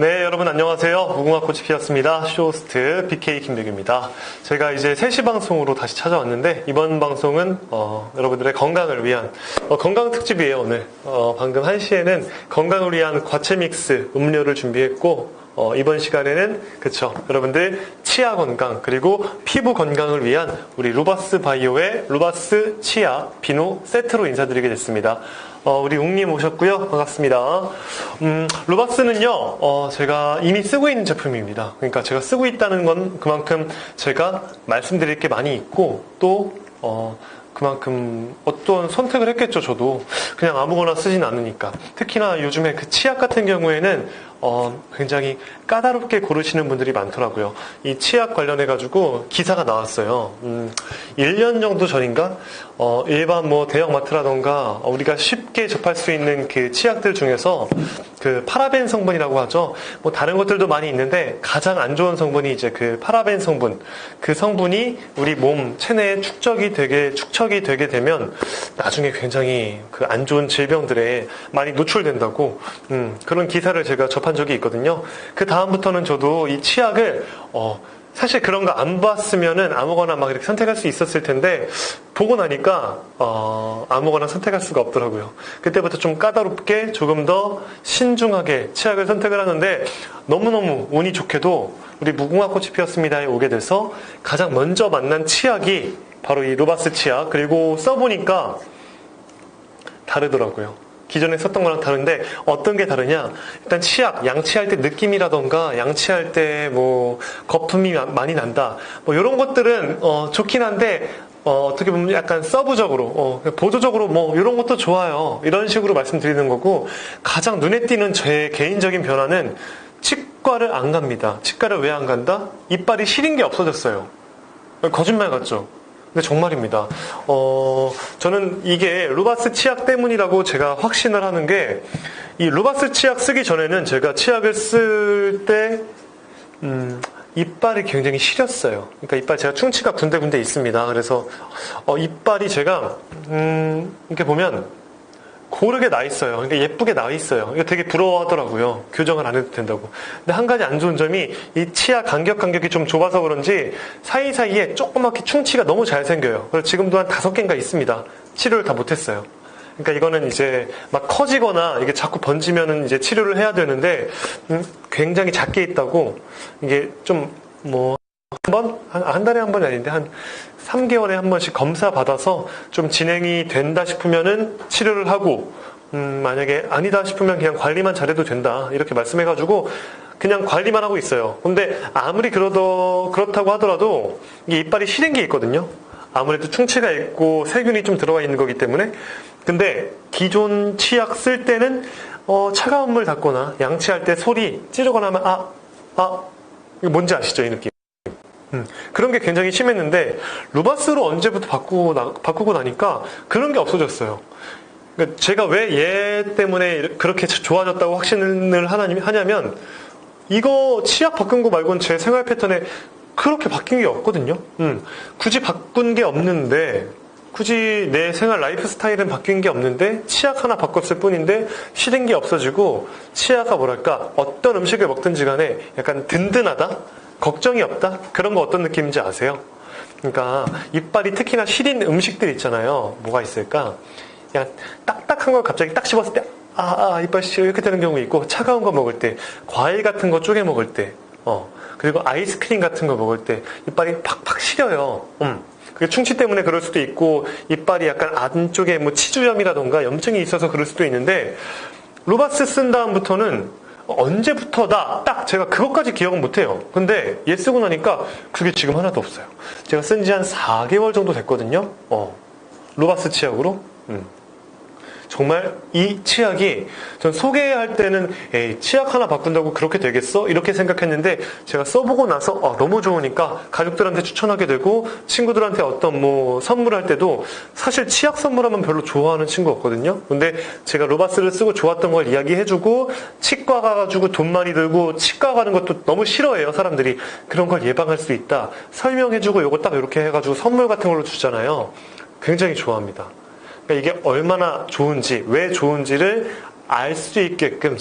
네, 여러분 안녕하세요. 무궁화 꽃이 피었습니다. 쇼호스트 BK 김백입니다. 제가 이제 3시 방송으로 다시 찾아왔는데 이번 방송은 어, 여러분들의 건강을 위한 어, 건강 특집이에요, 오늘. 어, 방금 1시에는 건강을 위한 과채 믹스 음료를 준비했고 어, 이번 시간에는 그쵸 여러분들 치아 건강 그리고 피부 건강을 위한 우리 루바스 바이오의 루바스 치아 비누 세트로 인사드리게 됐습니다. 어, 우리 웅님 오셨고요. 반갑습니다. 음, 루바스는요, 어, 제가 이미 쓰고 있는 제품입니다. 그러니까 제가 쓰고 있다는 건 그만큼 제가 말씀드릴 게 많이 있고 또 어, 그만큼 어떤 선택을 했겠죠, 저도. 그냥 아무거나 쓰진 않으니까. 특히나 요즘에 그 치약 같은 경우에는 어, 굉장히 까다롭게 고르시는 분들이 많더라고요. 이 치약 관련해 가지고 기사가 나왔어요. 음, 1년 정도 전인가? 어, 일반 뭐 대형마트라던가 우리가 쉽게 접할 수 있는 그 치약들 중에서 그 파라벤 성분이라고 하죠. 뭐 다른 것들도 많이 있는데 가장 안 좋은 성분이 이제 그 파라벤 성분. 그 성분이 우리 몸 체내에 축적이 되게, 축적이 되게 되면 나중에 굉장히 그 안 좋은 질병들에 많이 노출된다고, 음, 그런 기사를 제가 접한 적이 있거든요. 그 다음부터는 저도 이 치약을, 어, 사실 그런 거 안 봤으면은 아무거나 막 이렇게 선택할 수 있었을 텐데 보고 나니까 어, 아무거나 선택할 수가 없더라고요. 그때부터 좀 까다롭게 조금 더 신중하게 치약을 선택을 하는데 너무너무 운이 좋게도 우리 무궁화 꽃이 피었습니다에 오게 돼서 가장 먼저 만난 치약이 바로 이 루바스 치약 그리고 써보니까 다르더라고요. 기존에 썼던 거랑 다른데 어떤 게 다르냐? 일단 치약, 양치할 때 느낌이라던가 양치할 때 뭐 거품이 많이 난다. 뭐 이런 것들은 어, 좋긴 한데 어, 떻게 보면 약간 서브적으로 어, 보조적으로 뭐 이런 것도 좋아요. 이런 식으로 말씀드리는 거고 가장 눈에 띄는 제 개인적인 변화는 치과를 안 갑니다. 치과를 왜 안 간다? 이빨이 시린 게 없어졌어요. 거짓말 같죠? 근데 정말입니다. 어, 저는 이게 루바스 치약 때문이라고 제가 확신을 하는 게, 이 루바스 치약 쓰기 전에는 제가 치약을 쓸 때, 음, 이빨이 굉장히 시렸어요. 그러니까 이빨 제가 충치가 군데군데 있습니다. 그래서, 어, 이빨이 제가, 음, 이렇게 보면, 고르게 나 있어요. 그러니까 예쁘게 나 있어요. 이거 되게 부러워하더라고요. 교정을 안 해도 된다고. 근데 한 가지 안 좋은 점이 이 치아 간격 간격이 좀 좁아서 그런지 사이사이에 조그맣게 충치가 너무 잘 생겨요. 그래서 지금도 한 다섯 개인가 있습니다. 치료를 다 못했어요. 그러니까 이거는 이제 막 커지거나 이게 자꾸 번지면은 이제 치료를 해야 되는데 음, 굉장히 작게 있다고 이게 좀뭐한 번? 한, 한 달에 한 번이 아닌데 한 3개월에 한 번씩 검사 받아서 좀 진행이 된다 싶으면은 치료를 하고 음, 만약에 아니다 싶으면 그냥 관리만 잘해도 된다 이렇게 말씀해가지고 그냥 관리만 하고 있어요. 근데 아무리 그러더 그렇다고 하더라도 이게 이빨이 시린 게 있거든요. 아무래도 충치가 있고 세균이 좀 들어가 있는 거기 때문에 근데 기존 치약 쓸 때는 어, 차가운 물 닿거나 양치할 때 소리 찌르거나 하면 아, 아, 이거 뭔지 아시죠? 이 느낌. 음, 그런 게 굉장히 심했는데 루바스로 언제부터 바꾸고, 나, 바꾸고 나니까 그런 게 없어졌어요. 그러니까 제가 왜 얘 때문에 그렇게 좋아졌다고 확신을 하냐면 이거 치약 바꾼 거 말고는 제 생활 패턴에 그렇게 바뀐 게 없거든요. 음, 굳이 바꾼 게 없는데 굳이 내 생활 라이프 스타일은 바뀐 게 없는데 치약 하나 바꿨을 뿐인데 시린 게 없어지고 치아가 뭐랄까 어떤 음식을 먹든지 간에 약간 든든하다? 걱정이 없다? 그런 거 어떤 느낌인지 아세요? 그러니까 이빨이 특히나 시린 음식들 있잖아요. 뭐가 있을까? 그냥 딱딱한 걸 갑자기 딱 씹었을 때 아, 아 이빨 시려 이렇게 되는 경우 있고 차가운 거 먹을 때 과일 같은 거 쪼개 먹을 때 어, 그리고 아이스크림 같은 거 먹을 때 이빨이 팍팍 시려요. 음. 그게 충치 때문에 그럴 수도 있고 이빨이 약간 안쪽에 뭐 치주염이라던가 염증이 있어서 그럴 수도 있는데 루바스 쓴 다음부터는 언제부터다 딱 제가 그것까지 기억은 못해요. 근데 얘 쓰고 나니까 그게 지금 하나도 없어요. 제가 쓴 지 한 4개월 정도 됐거든요. 어, 루바스 치약으로. 음. 정말 이 치약이 전 소개할 때는 에이, 치약 하나 바꾼다고 그렇게 되겠어? 이렇게 생각했는데 제가 써보고 나서 어, 너무 좋으니까 가족들한테 추천하게 되고 친구들한테 어떤 뭐 선물할 때도 사실 치약 선물하면 별로 좋아하는 친구 없거든요. 근데 제가 로바스를 쓰고 좋았던 걸 이야기해주고 치과 가가지고 돈 많이 들고 치과 가는 것도 너무 싫어해요 사람들이 그런 걸 예방할 수 있다 설명해주고 요거 딱 이렇게 해가지고 선물 같은 걸로 주잖아요. 굉장히 좋아합니다. 그러니까 이게 얼마나 좋은지, 왜 좋은지를 알 수 있게끔